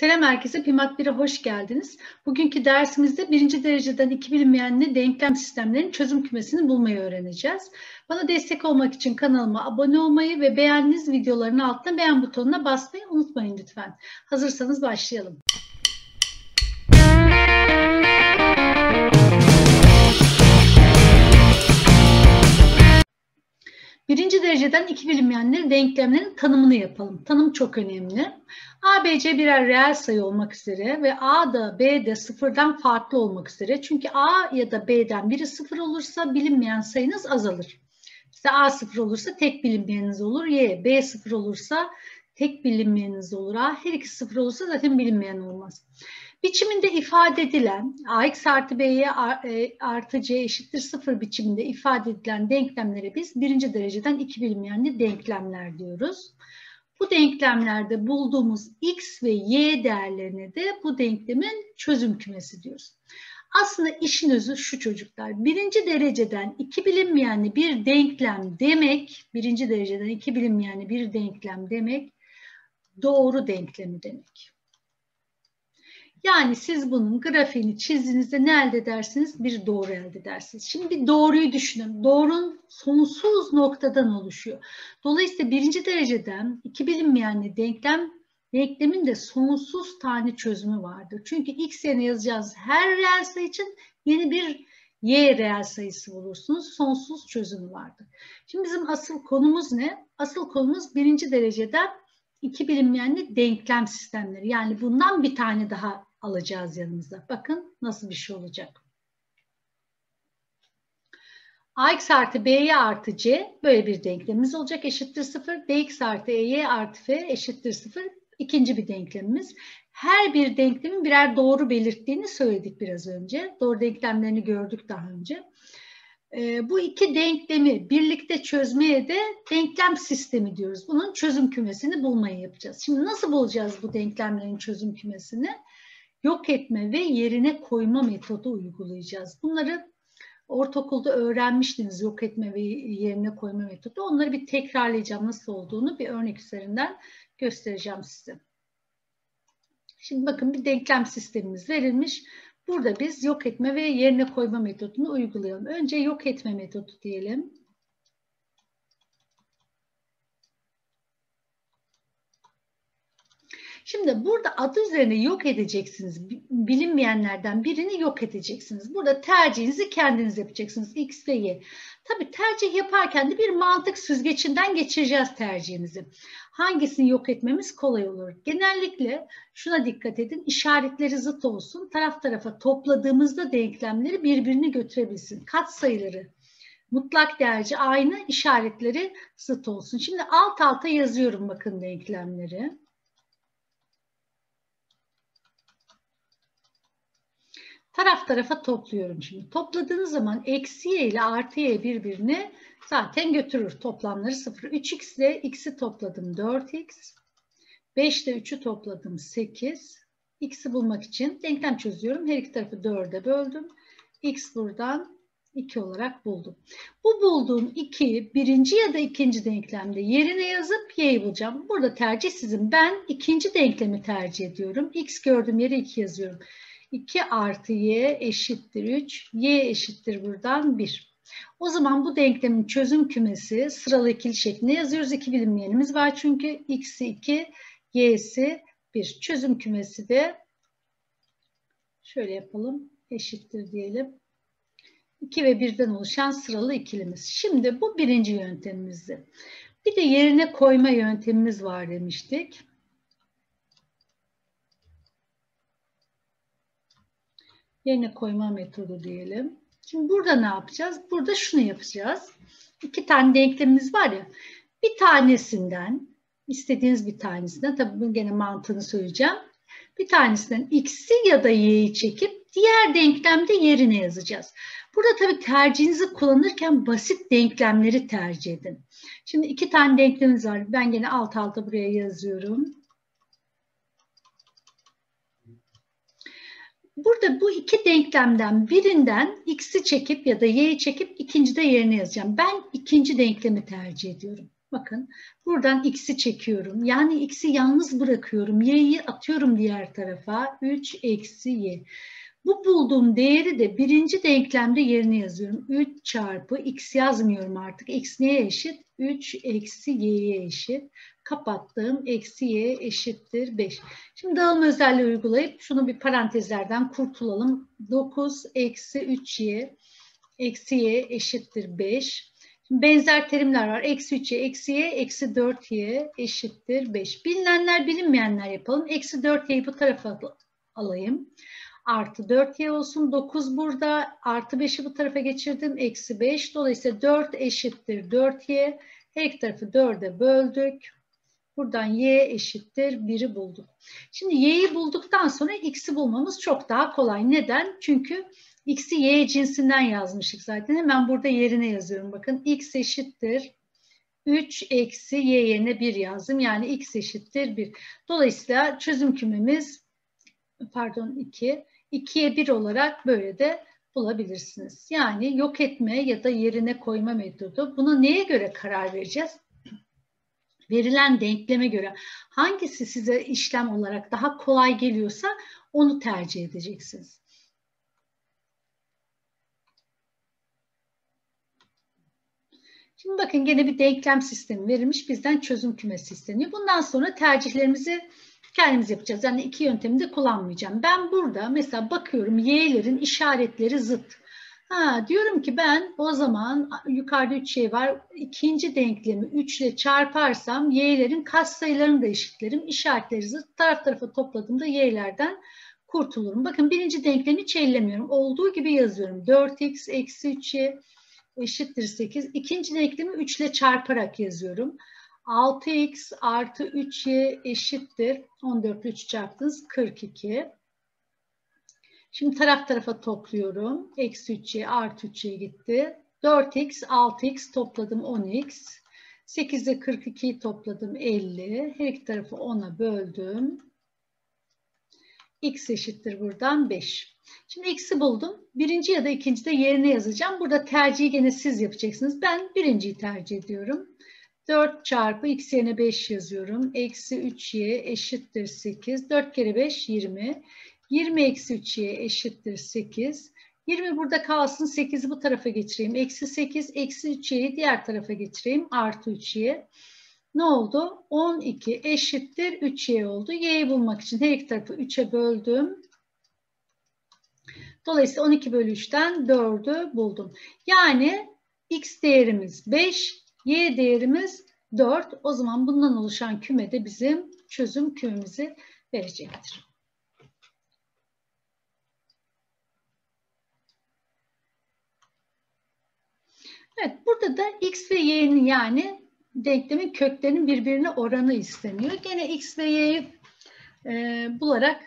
Selam herkese, Pimat 1'e hoş geldiniz. Bugünkü dersimizde birinci dereceden iki bilinmeyenli denklem sistemlerinin çözüm kümesini bulmayı öğreneceğiz. Bana destek olmak için kanalıma abone olmayı ve beğendiğiniz videoların altına beğen butonuna basmayı unutmayın lütfen. Hazırsanız başlayalım. Birinci dereceden iki bilinmeyenlerin denklemlerin tanımını yapalım. Tanım çok önemli. A, B, C birer reel sayı olmak üzere ve A da B de sıfırdan farklı olmak üzere. Çünkü A ya da B'den biri sıfır olursa bilinmeyen sayınız azalır. İşte A sıfır olursa tek bilinmeyeniniz olur. Y, B sıfır olursa tek bilinmeyeniniz olur. A her iki sıfır olursa zaten bilinmeyen olmaz. Biçiminde ifade edilen ax artı b'ye e, artı c eşittir sıfır biçiminde ifade edilen denklemlere biz birinci dereceden iki bilinmeyenli denklemler diyoruz. Bu denklemlerde bulduğumuz x ve y değerlerine de bu denklemin çözüm kümesi diyoruz. Aslında işin özü şu çocuklar. Birinci dereceden iki bilinmeyenli bir denklem demek, birinci dereceden iki bilinmeyenli bir denklem demek, doğru denklemi demek. Yani siz bunun grafiğini çizdiğinizde ne elde edersiniz? Bir doğru elde edersiniz. Şimdi bir doğruyu düşünün. Doğrun sonsuz noktadan oluşuyor. Dolayısıyla birinci dereceden iki bilinmeyenli denklem denklemin de sonsuz tane çözümü vardır. Çünkü x yerine yazacağız her reel sayı için yeni bir y reel sayısı bulursunuz. Sonsuz çözümü vardır. Şimdi bizim asıl konumuz ne? Asıl konumuz birinci dereceden iki bilinmeyenli denklem sistemleri. Yani bundan bir tane daha alacağız yanımıza. Bakın nasıl bir şey olacak. ax artı by artı c böyle bir denklemimiz olacak eşittir 0. bx artı ey artı f eşittir 0. İkinci bir denklemimiz. Her bir denklemin birer doğru belirttiğini söyledik biraz önce. Doğru denklemlerini gördük daha önce. E, bu iki denklemi birlikte çözmeye de denklem sistemi diyoruz. Bunun çözüm kümesini bulmayı yapacağız. Şimdi nasıl bulacağız bu denklemlerin çözüm kümesini? Yok etme ve yerine koyma metodu uygulayacağız. Bunları ortaokulda öğrenmiştiniz yok etme ve yerine koyma metodu. Onları bir tekrarlayacağım nasıl olduğunu bir örnek üzerinden göstereceğim size. Şimdi bakın bir denklem sistemimiz verilmiş. Burada biz yok etme ve yerine koyma metodunu uygulayalım. Önce yok etme metodu diyelim. Şimdi burada adı üzerine yok edeceksiniz. Bilinmeyenlerden birini yok edeceksiniz. Burada tercihinizi kendiniz yapacaksınız. X ve Y. Tabii tercih yaparken de bir mantık süzgecinden geçireceğiz tercihimizi. Hangisini yok etmemiz kolay olur? Genellikle şuna dikkat edin. İşaretleri zıt olsun. Taraf tarafa topladığımızda denklemleri birbirini götürebilsin. Kat sayıları mutlak değerci aynı işaretleri zıt olsun. Şimdi alt alta yazıyorum bakın denklemleri. Taraf tarafa topluyorum şimdi. Topladığınız zaman eksi y ile artı y birbirini zaten götürür. Toplamları 0. 3x ile x'i topladım 4x. 5 ile 3'ü topladım 8. x'i bulmak için denklem çözüyorum. Her iki tarafı 4'e böldüm. x buradan 2 olarak buldum. Bu bulduğum 2'yi birinci ya da ikinci denklemde yerine yazıp y'yi bulacağım. Burada tercih sizin. Ben ikinci denklemi tercih ediyorum. x gördüğüm yere 2 yazıyorum. 2 artı y eşittir 3. y eşittir buradan 1. O zaman bu denklemin çözüm kümesi sıralı ikili şeklinde yazıyoruz. İki bilinmeyenimiz var çünkü x'i 2, y'si 1. Çözüm kümesi de şöyle yapalım. Eşittir diyelim. 2 ve 1'den oluşan sıralı ikilimiz. Şimdi bu birinci yöntemimizdi. Bir de yerine koyma yöntemimiz var demiştik. Yerine koyma metodu diyelim. Şimdi burada ne yapacağız? Burada şunu yapacağız. İki tane denklemimiz var ya. Bir tanesinden, istediğiniz bir tanesinden, tabii bunu gene mantığını söyleyeceğim. Bir tanesinden x'i ya da y'yi çekip diğer denklemde yerine yazacağız. Burada tabii tercihinizi kullanırken basit denklemleri tercih edin. Şimdi iki tane denklemimiz var. Ben gene alt alta buraya yazıyorum. Burada bu iki denklemden birinden x'i çekip ya da y'yi çekip ikinci de yerine yazacağım. Ben ikinci denklemi tercih ediyorum. Bakın buradan x'i çekiyorum. Yani x'i yalnız bırakıyorum. Y'yi atıyorum diğer tarafa. 3 eksi y. Bu bulduğum değeri de birinci denklemde yerine yazıyorum. 3 çarpı x yazmıyorum artık. x neye eşit? 3 eksi y'ye eşit. Kapattığım eksi y eşittir 5. Şimdi dağılma özelliği uygulayıp şunu bir parantezlerden kurtulalım. 9 eksi 3y eksi y eşittir 5. Şimdi benzer terimler var. Eksi 3y, eksi y, eksi 4y eşittir 5. Bilinenler bilinmeyenler yapalım. Eksi 4y'yi bu tarafa alayım. Artı 4y olsun. 9 burada. Artı 5'i bu tarafa geçirdim. Eksi 5. Dolayısıyla 4 eşittir 4y. Her iki tarafı 4'e böldük. Buradan y eşittir 1'i bulduk. Şimdi y'yi bulduktan sonra x'i bulmamız çok daha kolay. Neden? Çünkü x'i y cinsinden yazmıştık zaten. Hemen burada yerine yazıyorum. Bakın x eşittir 3 eksi y yerine 1 yazdım. Yani x eşittir 1. Dolayısıyla çözüm kümemiz pardon 2. 2'ye 1 olarak böyle de bulabilirsiniz. Yani yok etme ya da yerine koyma metodu. Buna neye göre karar vereceğiz? Verilen denkleme göre hangisi size işlem olarak daha kolay geliyorsa onu tercih edeceksiniz. Şimdi bakın gene bir denklem sistemi verilmiş. Bizden çözüm kümesi isteniyor. Bundan sonra tercihlerimizi kendimiz yapacağız. Yani iki yöntemi de kullanmayacağım. Ben burada mesela bakıyorum y'lerin işaretleri zıt. Ha, diyorum ki ben o zaman yukarıda üç şey var. İkinci denklemi 3 ile çarparsam y'lerin katsayılarını da eşitlerim. İşaretleri zıt taraf tarafa topladığımda y'lerden kurtulurum. Bakın birinci denklemi hiç. Olduğu gibi yazıyorum. 4x eksi 3y eşittir 8. İkinci denklemi 3 ile çarparak yazıyorum. 6x artı 3y eşittir. 14 ile 3 çarptınız 42. Şimdi taraf tarafa topluyorum. Eksi 3y artı 3y gitti. 4x 6x topladım 10x. 8 ile 42'yi topladım 50. Her iki tarafı 10'a böldüm. x eşittir buradan 5. Şimdi x'i buldum. Birinci ya da ikinci de yerine yazacağım. Burada tercihi gene siz yapacaksınız. Ben birinciyi tercih ediyorum. 4 çarpı x yerine 5 yazıyorum. Eksi 3y eşittir 8. 4 kere 5 20. 20 eksi 3y eşittir 8. 20 burada kalsın. 8'i bu tarafa geçireyim. Eksi 8 eksi 3y'yi diğer tarafa geçireyim. Artı 3y. Ne oldu? 12 eşittir 3y oldu. y'yi bulmak için her iki tarafı 3'e böldüm. Dolayısıyla 12 bölü 3'ten 4'ü buldum. Yani x değerimiz 5, y değerimiz 4. O zaman bundan oluşan küme de bizim çözüm kümemizi verecektir. Evet, burada da x ve y'nin yani denklemin köklerinin birbirine oranı isteniyor. Gene x ve y'yi e, bularak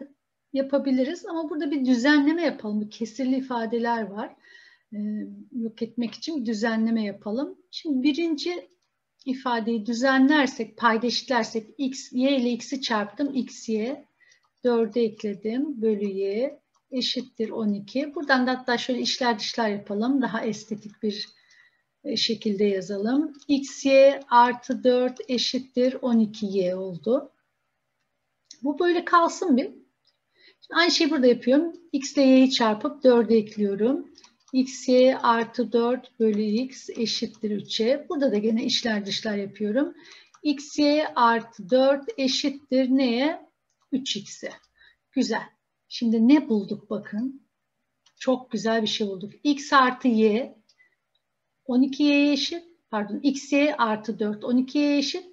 yapabiliriz ama burada bir düzenleme yapalım. Kesirli ifadeler var. E, yok etmek için bir düzenleme yapalım. Şimdi birinci ifadeyi düzenlersek, paydaşitlersek x, y ile x'i çarptım. x, y. 4'e ekledim. Bölü y eşittir 12. Buradan da hatta şöyle işler dışlar yapalım. Daha estetik bir e, şekilde yazalım. xy artı 4 eşittir 12y oldu. Bu böyle kalsın bir. Aynı şeyi burada yapıyorum. x ile y'yi çarpıp 4'e ekliyorum. Xy artı 4 bölü x eşittir 3'e. Burada da gene işler dışlar yapıyorum. xy artı 4 eşittir neye? 3x'e. Güzel. Şimdi ne bulduk bakın. Çok güzel bir şey bulduk. x artı y 12y'ye eşit. Pardon xy artı 4 12y'ye eşit.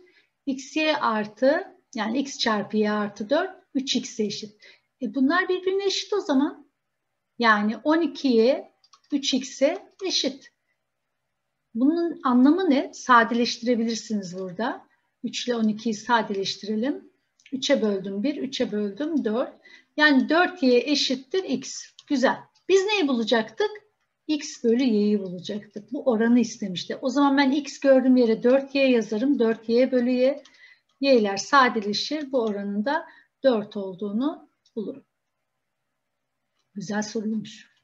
xy artı yani x çarpı y artı 4 3x'e eşit. E bunlar birbirine eşit o zaman. Yani 12'ye 3x'e eşit. Bunun anlamı ne? Sadeleştirebilirsiniz burada. 3 ile 12'yi sadeleştirelim. 3'e böldüm 1, 3'e böldüm 4. Yani 4y eşittir x. Güzel. Biz neyi bulacaktık? x bölü y'yi bulacaktık. Bu oranı istemişti. O zaman ben x gördüğüm yere 4y yazarım. 4y bölü y. y'ler sadeleşir. Bu oranın da 4 olduğunu bulurum. Güzel soruymuş.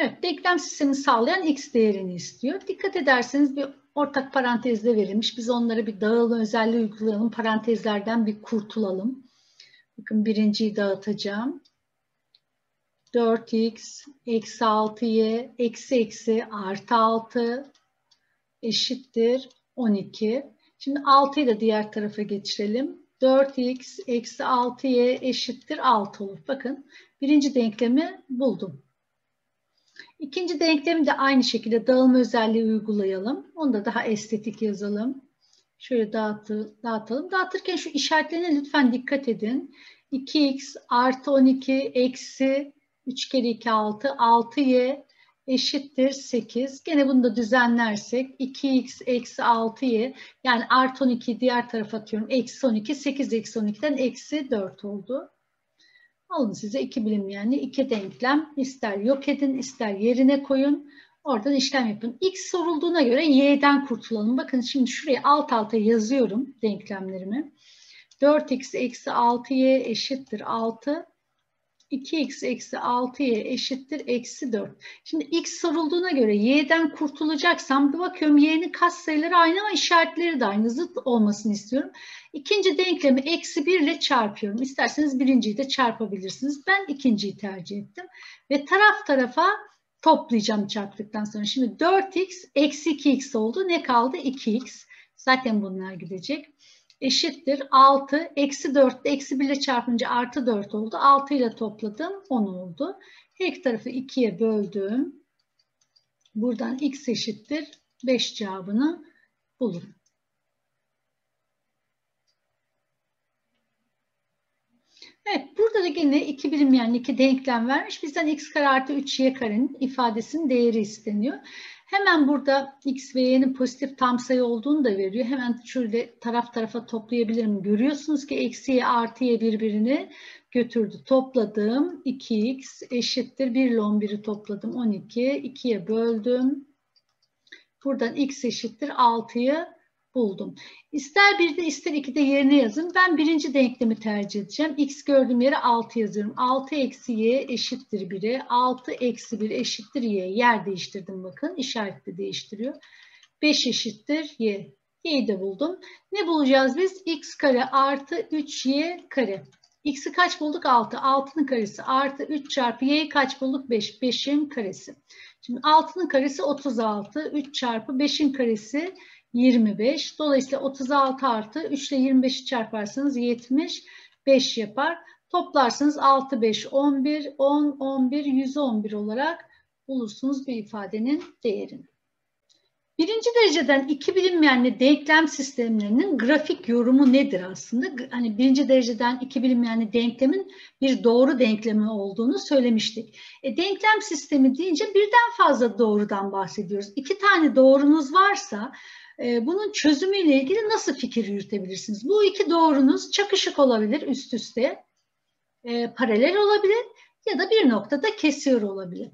Evet, denklem sistemini sağlayan x değerini istiyor. Dikkat ederseniz bir ortak parantezde verilmiş. Biz onlara bir dağılma özelliği uygulayalım. Parantezlerden bir kurtulalım. Bakın birinciyi dağıtacağım. 4x eksi 6y eksi eksi artı 6 eşittir 12. Şimdi 6'yı da diğer tarafa geçirelim. 4x eksi 6y eşittir 6 olur. Bakın birinci denklemi buldum. İkinci denklemi de aynı şekilde dağılma özelliği uygulayalım. Onu da daha estetik yazalım. Şöyle dağıtı, dağıtalım. Dağıtırken şu işaretlerine lütfen dikkat edin. 2x artı 12 eksi 3 kere 2 6 6y eşittir 8. Gene bunu da düzenlersek 2x eksi 6y yani artı 12 diğer tarafa atıyorum. Eksi 12 8 eksi 12'den eksi 4 oldu. Alın size iki bilinmeyenli iki denklem. İster yok edin ister yerine koyun. Oradan işlem yapın. X sorulduğuna göre y'den kurtulalım. Bakın şimdi şuraya alt alta yazıyorum denklemlerimi. 4x eksi 6y eşittir 6. 2x eksi 6y eşittir eksi 4. Şimdi x sorulduğuna göre y'den kurtulacaksam bir bakıyorum y'nin katsayıları aynı ama işaretleri de aynı zıt olmasını istiyorum. İkinci denklemi eksi 1 ile çarpıyorum. İsterseniz birinciyi de çarpabilirsiniz. Ben ikinciyi tercih ettim. Ve taraf tarafa toplayacağım çarptıktan sonra. Şimdi 4x eksi 2x oldu. Ne kaldı? 2x. Zaten bunlar gidecek eşittir 6 eksi 4 eksi 1 ile çarpınca artı 4 oldu. 6 ile topladım 10 oldu. Her tarafı 2'ye böldüm. Buradan x eşittir 5 cevabını bulurum. Evet, burada da yine iki bilinmeyen iki denklem vermiş. Bizden x kare artı 3y karenin ifadesinin değeri isteniyor. Hemen burada x ve y'nin pozitif tam sayı olduğunu da veriyor. Hemen şöyle taraf tarafa toplayabilirim. Görüyorsunuz ki eksi y artı y birbirini götürdü. Topladım. 2x eşittir 1 ile 11'i topladım. 12. 2'ye böldüm. Buradan x eşittir 6'yı buldum. İster bir de ister iki de yerine yazın. Ben birinci denklemi tercih edeceğim. X gördüğüm yere 6 yazıyorum. 6 eksi y eşittir 1'e. 6 eksi 1 eşittir y. Yer değiştirdim bakın. İşaretli değiştiriyor. 5 eşittir y. Y'yi de buldum. Ne bulacağız biz? x kare artı 3y kare. X'i kaç bulduk? 6. 6'nın karesi artı 3 çarpı y'yi kaç bulduk? 5. 5'in karesi. Şimdi 6'nın karesi 36. 3 çarpı 5'in karesi 25. Dolayısıyla 36 artı 3 ile 25'i çarparsanız 75 yapar. Toplarsanız 6, 5, 11, 10, 11, 111 olarak bulursunuz bir ifadenin değerini. Birinci dereceden iki bilinmeyenli denklem sistemlerinin grafik yorumu nedir aslında? Hani birinci dereceden iki bilinmeyenli denklemin bir doğru denklemi olduğunu söylemiştik. E, denklem sistemi deyince birden fazla doğrudan bahsediyoruz. İki tane doğrunuz varsa bunun çözümüyle ilgili nasıl fikir yürütebilirsiniz? Bu iki doğrunuz çakışık olabilir üst üste, e, paralel olabilir ya da bir noktada kesiyor olabilir.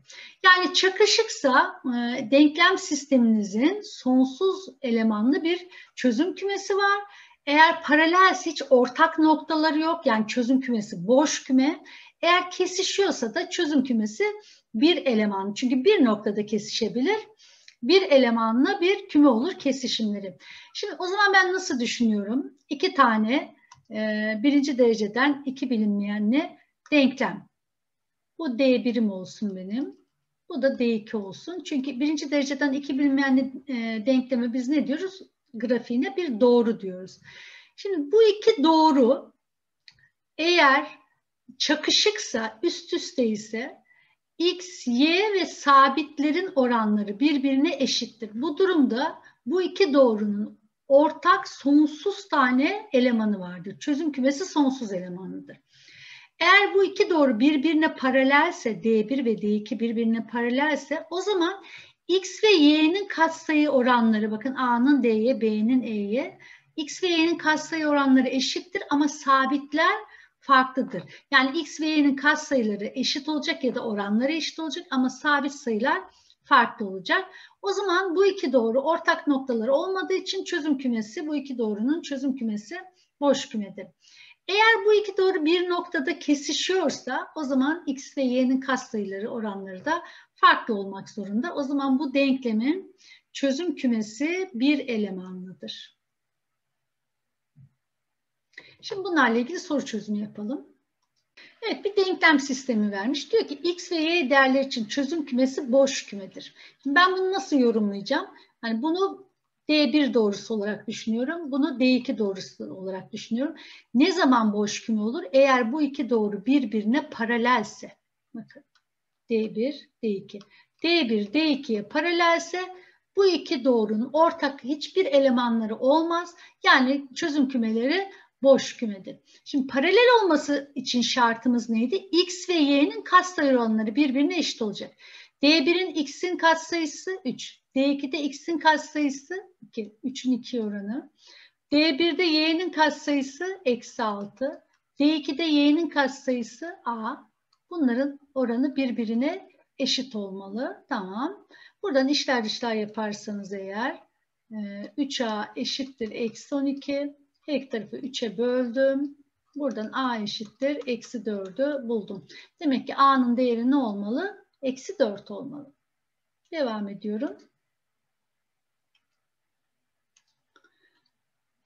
Yani çakışıksa e, denklem sisteminizin sonsuz elemanlı bir çözüm kümesi var. Eğer paralelse hiç ortak noktaları yok yani çözüm kümesi boş küme. Eğer kesişiyorsa da çözüm kümesi bir eleman. Çünkü bir noktada kesişebilir bir elemanla bir küme olur kesişimleri. Şimdi o zaman ben nasıl düşünüyorum? İki tane e, birinci dereceden iki bilinmeyenli denklem. Bu D birim olsun benim. Bu da D2 olsun. Çünkü birinci dereceden iki bilinmeyenli e, denkleme biz ne diyoruz? Grafiğine bir doğru diyoruz. Şimdi bu iki doğru eğer çakışıksa, üst üste ise x, y ve sabitlerin oranları birbirine eşittir. Bu durumda bu iki doğrunun ortak sonsuz tane elemanı vardır. Çözüm kümesi sonsuz elemanıdır. Eğer bu iki doğru birbirine paralelse, D1 ve D2 birbirine paralelse o zaman x ve y'nin katsayı oranları, bakın a'nın d'ye, b'nin e'ye, x ve y'nin katsayı oranları eşittir ama sabitler farklıdır. Yani x ve y'nin katsayıları eşit olacak ya da oranları eşit olacak ama sabit sayılar farklı olacak. O zaman bu iki doğru ortak noktaları olmadığı için çözüm kümesi bu iki doğrunun çözüm kümesi boş kümedir. Eğer bu iki doğru bir noktada kesişiyorsa o zaman x ve y'nin katsayıları oranları da farklı olmak zorunda. O zaman bu denklemin çözüm kümesi bir elemanlıdır. Şimdi bunlarla ilgili soru çözümü yapalım. Evet bir denklem sistemi vermiş. Diyor ki x ve y değerler için çözüm kümesi boş kümedir. Şimdi ben bunu nasıl yorumlayacağım? Hani bunu D1 doğrusu olarak düşünüyorum. Bunu D2 doğrusu olarak düşünüyorum. Ne zaman boş küme olur? Eğer bu iki doğru birbirine paralelse. Bakın D1, D2. D1, D2'ye paralelse bu iki doğrunun ortak hiçbir elemanları olmaz. Yani çözüm kümeleri boş kümedir. Şimdi paralel olması için şartımız neydi? X ve Y'nin katsayı oranları birbirine eşit olacak. D1'in X'in katsayısı 3. D2'de X'in katsayısı 2. 3'ün 2 oranı. D1'de Y'nin katsayısı eksi 6. D2'de Y'nin katsayısı A. Bunların oranı birbirine eşit olmalı. Tamam. Buradan işler dışlar yaparsanız eğer 3A eşittir eksi 12. Her iki tarafı 3'e böldüm. Buradan A eşittir. Eksi 4'ü buldum. Demek ki A'nın değeri ne olmalı? Eksi 4 olmalı. Devam ediyorum.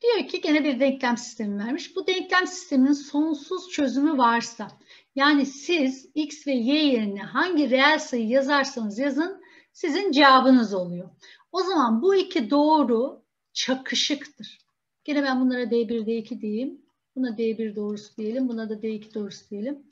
Diyor ki gene bir denklem sistemi vermiş. Bu denklem sisteminin sonsuz çözümü varsa yani siz x ve y yerine hangi reel sayı yazarsanız yazın sizin cevabınız oluyor. O zaman bu iki doğru çakışıktır. Yine ben bunlara D1, D2 diyeyim. Buna D1 doğrusu diyelim. Buna da D2 doğrusu diyelim.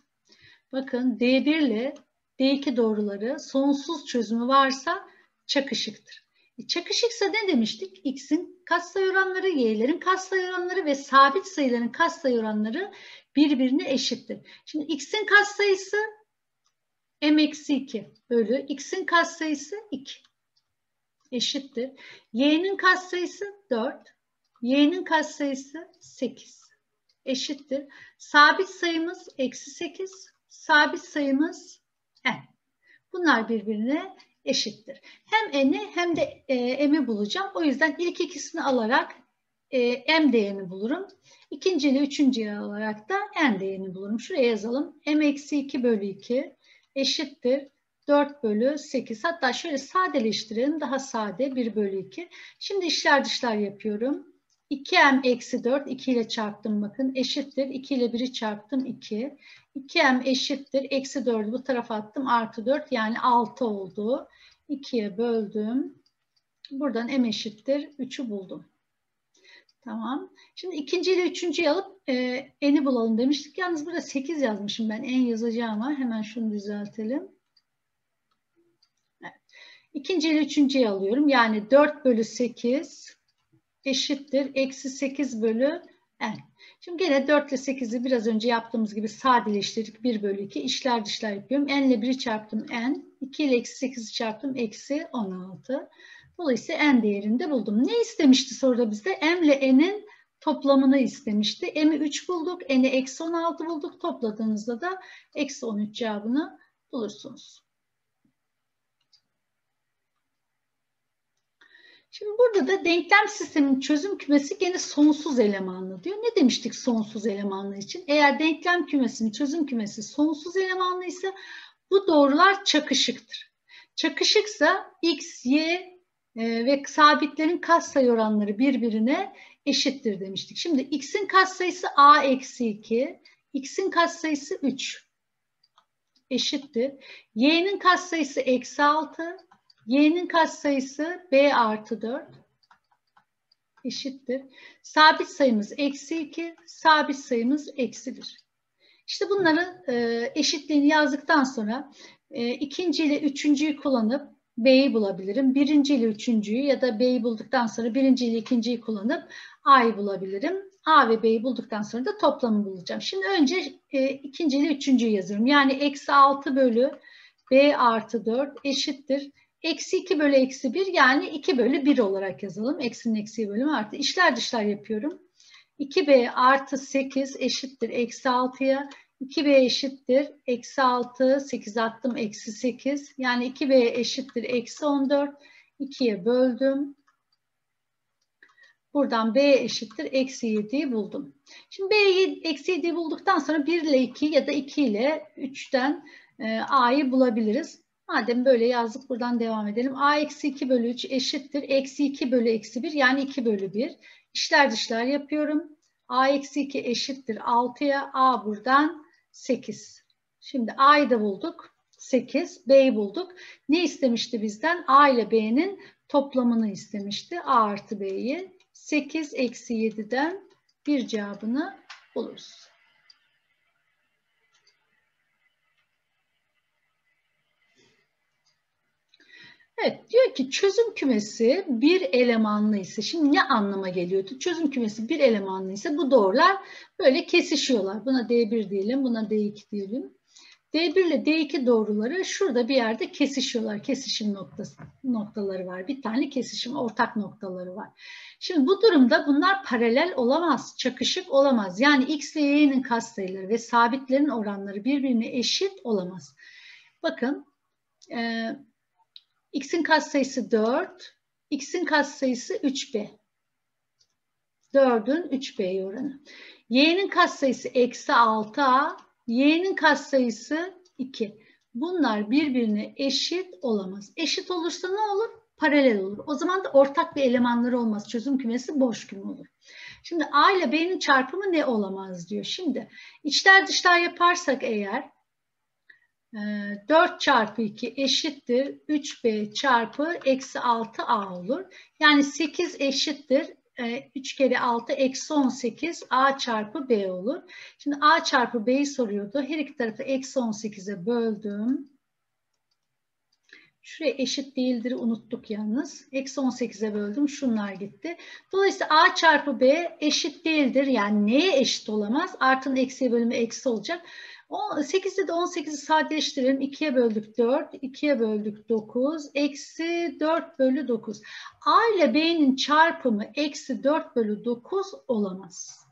Bakın D1 ile D2 doğruları sonsuz çözümü varsa çakışıktır. E çakışıksa ne demiştik? X'in katsayı oranları, Y'lerin katsayı oranları ve sabit sayıların katsayı oranları birbirine eşittir. Şimdi X'in katsayısı M-2 bölü X'in katsayısı 2 eşittir. Y'nin katsayısı 4 y'nin katsayısı 8 eşittir. Sabit sayımız eksi 8, sabit sayımız n. Bunlar birbirine eşittir. Hem n'i hem de e, m'i bulacağım. O yüzden ilk ikisini alarak e, m değerini bulurum. İkinci ile üçüncüyü alarak da n değerini bulurum. Şuraya yazalım. m eksi 2 bölü 2 eşittir. 4 bölü 8. Hatta şöyle sadeleştirelim. Daha sade 1 bölü 2. Şimdi işler dışlar yapıyorum. 2m eksi 4 2 ile çarptım bakın. Eşittir. 2 ile 1'i çarptım 2 2m eşittir. Eksi 4'ü bu tarafa attım. Artı 4 yani 6 oldu. 2'ye böldüm. Buradan m eşittir. 3'ü buldum. Tamam. Şimdi ikinci ile üçüncüyü alıp e, n'i bulalım demiştik. Yalnız burada 8 yazmışım ben. En yazacağıma hemen şunu düzeltelim. Evet. ikinci ile üçüncüyü alıyorum. Yani 4 bölü 8 eşittir. Eksi 8 bölü n. Şimdi gene 4 ile 8'i biraz önce yaptığımız gibi sadeleştirdik. 1 bölü 2 işler dışlar yapıyorum. n ile 1'i çarptım n. 2 ile eksi 8'i çarptım. Eksi 16. Dolayısıyla n değerini de buldum. Ne istemişti soruda bizde? m ile n'in toplamını istemişti. m'i 3 bulduk. n'i eksi 16 bulduk. Topladığınızda da eksi 13 cevabını bulursunuz. Şimdi burada da denklem sisteminin çözüm kümesi gene sonsuz elemanlı diyor. Ne demiştik sonsuz elemanlı için? Eğer denklem kümesinin çözüm kümesi sonsuz elemanlıysa bu doğrular çakışıktır. Çakışıksa x, y e, ve sabitlerin katsayı oranları birbirine eşittir demiştik. Şimdi x'in katsayısı a eksi 2, x'in katsayısı 3 eşittir. y'nin katsayısı eksi 6, Y'nin katsayısı B artı 4 eşittir. Sabit sayımız eksi 2, sabit sayımız eksi 1. İşte bunları e, eşitliğini yazdıktan sonra e, ikinci ile üçüncüyü kullanıp B'yi bulabilirim. Birinci ile üçüncüyü ya da B'yi bulduktan sonra birinci ile ikinciyi kullanıp A'yı bulabilirim. A ve B'yi bulduktan sonra da toplamı bulacağım. Şimdi önce e, ikinci ile üçüncüyü yazıyorum. Yani eksi 6 bölü B artı 4 eşittir. Eksi 2 bölü eksi 1 yani 2 bölü 1 olarak yazalım. Eksinin eksiği bölümü artı. İşler dışlar yapıyorum. 2b artı 8 eşittir eksi 6'ya. 2b eşittir eksi 6. 8 attım eksi 8. Yani 2b eşittir eksi 14. 2'ye böldüm. Buradan B eşittir eksi 7'yi buldum. Şimdi B'yi eksi 7'yi bulduktan sonra 1 ile 2 ya da 2 ile 3'ten e, A'yı bulabiliriz. Madem böyle yazdık buradan devam edelim. A eksi 2 bölü 3 eşittir. Eksi 2 bölü eksi 1 yani 2 bölü 1. İşler dışlar yapıyorum. A eksi 2 eşittir 6'ya. A buradan 8. Şimdi A'yı da bulduk. 8. B'yi bulduk. Ne istemişti bizden? A ile B'nin toplamını istemişti. A artı B'yi. 8 eksi 7'den bir cevabını buluruz. Evet diyor ki çözüm kümesi bir elemanlı ise şimdi ne anlama geliyordu? Çözüm kümesi bir elemanlı ise bu doğrular böyle kesişiyorlar. Buna D1 diyelim, buna D2 diyelim. D1 ile D2 doğruları şurada bir yerde kesişiyorlar. Kesişim noktası, noktaları var. Bir tane kesişim ortak noktaları var. Şimdi bu durumda bunlar paralel olamaz, çakışık olamaz. Yani x ile y'nin katsayıları ve sabitlerin oranları birbirine eşit olamaz. Bakın e, x'in katsayısı 4, x'in katsayısı 3b. 4'ün 3b oranı. y'nin katsayısı eksi 6a, y'nin katsayısı 2. Bunlar birbirine eşit olamaz. Eşit olursa ne olur? Paralel olur. O zaman da ortak bir elemanları olmaz. Çözüm kümesi boş küme olur. Şimdi A ile B'nin çarpımı ne olamaz diyor. Şimdi içler dışlar yaparsak eğer 4 e, çarpı 2 eşittir 3B çarpı eksi 6A olur. Yani 8 eşittir 3 e, kere 6 eksi 18 A çarpı B olur. Şimdi A çarpı B'yi soruyordu. Her iki tarafı eksi 18'e böldüm. Şuraya eşit değildir unuttuk yalnız. Eksi 18'e böldüm. Şunlar gitti. Dolayısıyla A çarpı B eşit değildir. Yani neye eşit olamaz? Artının eksiye bölümü eksi olacak. 8'de de 18'i sadeleştirelim. 2'ye böldük 4, 2'ye böldük 9, eksi 4 bölü 9. A ile B'nin çarpımı eksi 4 bölü 9 olamaz.